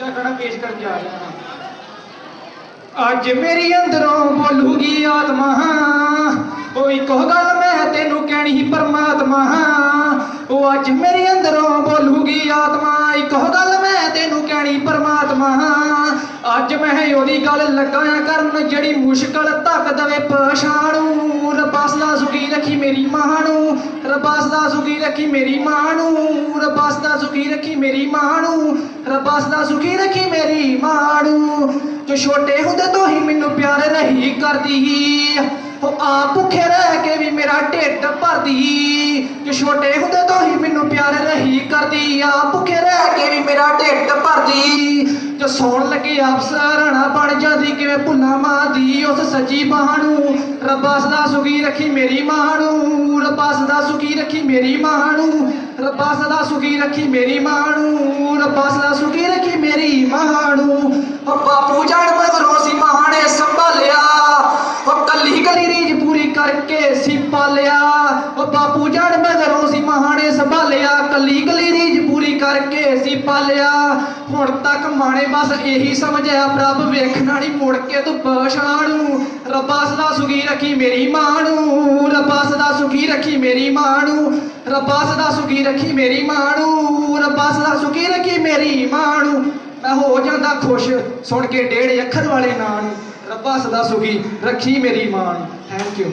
ਝਗੜਾ ਪੇਸ਼ ਕਰਨ ਜਾ ਰਿਹਾ ਹਾਂ। ਅੱਜ ਮੇਰੀ ਅੰਦਰੋਂ ਬੋਲੂਗੀ ਆਤਮਾ ਉਹ ਇੱਕੋ ਗੱਲ ਮੈਂ ਤੈਨੂੰ ਕਹਿਣੀ ਸੀ ਪਰਮਾਤਮਾ। ਉਹ ਅੱਜ ਮੇਰੇ ਅੰਦਰੋਂ ਬੋਲੂਗੀ ਆਤਮਾ ਇੱਕੋ ਗੱਲ ਮੈਂ ਤੈਨੂੰ ਕਹਿਣੀ ਪਰਮਾਤਮਾ। ਅੱਜ ਮੈਂ ਉਹਦੀ ਗੱਲ ਲੱਗਾ ਕਰਨ, ਜਿਹੜੀ ਮੁਸ਼ਕਲ ਧੱਕ ਦਵੇ ਪਛਾਣੂ। ਰੱਬਾਸ ਦਾ ਸੁਖੀ ਰੱਖੀ ਮੇਰੀ ਮਾਂ। ਰੱਬਾਸ ਦਾ ਸੁਖੀ ਰੱਖੀ ਮੇਰੀ ਮਾਂ ਨੂੰ, ਰੱਬਾਸ ਦਾ ਸੁਖੀ ਰੱਖੀ ਮੇਰੀ ਮਾਂ ਨੂੰ, ਰੱਬਾਸ ਦਾ ਸੁਖੀ ਰੱਖੀ ਮੇਰੀ ਮਾਂ ਨੂੰ। ਜੋ ਛੋਟੇ ਹੁੰਦੇ ਤੋਂ ਹੀ ਮੈਨੂੰ ਪਿਆਰ ਰਹੀ ਕਰਦੀ, ਉਹ ਆ ਭੁੱਖੇ ਰਹਿ ਕੇ ਵੀ ਮੇਰਾ ਢਿੱਡ ਭਰਦੀ। ਜੋ ਛੋਟੇ ਹੁੰਦੇ ਤੋਂ ਹੀ ਮੈਨੂੰ ਪਿਆਰ ਰਹੀ ਕਰਦੀ ਆ ਭੁੱਖੇ ਰਹਿ ਕੇ ਵੀ ਮੇਰਾ ਢਿੱਡ ਭਰਦੀ। ਜੋ ਸੌਣ ਲੱਗੇ ਅਫਸਰਣਾ ਬਣ ਜਾਂਦੀ, ਕਿਵੇਂ ਭੁੱਲਾਂ ਮਾਂ ਦੀ ਉਸ ਸੱਚੀ ਬਾਹ ਨੂੰ। ਰੱਬਾ ਸਦਾ ਸੁਖੀ ਰੱਖੀ ਮੇਰੀ ਮਾਂ ਮੇਰੀ ਮਾਂ ਨੂੰ ਰੱਬਾ ਸਦਾ ਸੁਖੀ ਰੱਖੀ ਮੇਰੀ ਮਾਂ ਨੂੰ ਰੱਬਾ ਸਦਾ ਸੁਖੀ ਰੱਖੀ ਮੇਰੀ ਮਾਂ ਨੂੰ ਉਹ ਬਾਪੂ ਜਾਣ ਮਗਰੋਂ ਸੀ ਮਾਂ ਨੇ ਸੰਭਾਲਿਆ। ਉਹ ਕੱਲੀ ਕੱਲੀ ਰੀਝ ਪੂਰੀ ਕਰਕੇ ਸੀ ਪਾਲਿਆ। ਉਹ ਬਾਪੂ ਜਾਣ ਮਗਰੋਂ ਸੀ ਮਾਂ ਨੇ ਸੰਭਾਲਿਆ। ਕੱਲੀ ਕੱਲੀ ਰੀਝ ਪੂਰੀ ਕਰਕੇ ਸੀ ਪਾਲਿਆ। ਹੁਣ ਤੱਕ ਮਾਣੇ ਬਸ ਇਹੀ ਸਮਝਿਆ, ਪ੍ਰਭ ਵੇਖਣਾ ਨਹੀਂ ਮੁੜ ਕੇ ਤੂੰ ਪਛਾਣੂ ਰੱਬਾ ਸਦਾ ਸੁਖੀ ਰੱਖੀ ਮੇਰੀ ਮਾਂ ਨੂੰ ਰੱਬਾ ਸਦਾ ਸੁਖੀ ਰੱਖੀ ਮੇਰੀ ਮਾਂ ਨੂੰ ਰੱਬਾ ਸਦਾ ਸੁਖੀ ਰੱਖੀ ਮੇਰੀ ਮਾਂ ਨੂੰ ਰੱਬਾ ਸਦਾ ਸੁਖੀ ਰੱਖੀ ਮੇਰੀ ਮਾਂ ਨੂੰ ਮੈਂ ਹੋ ਜਾਂਦਾ ਖੁਸ਼, ਸੁਣ ਕੇ ਡੇਢ ਅੱਖਰ ਵਾਲੇ ਨਾਂ ਨੂੰ ਰੱਬਾ ਸਦਾ ਸੁਖੀ ਰੱਖੀ ਮੇਰੀ ਮਾਂ ਨੂੰ ਥੈਂਕ ਯੂ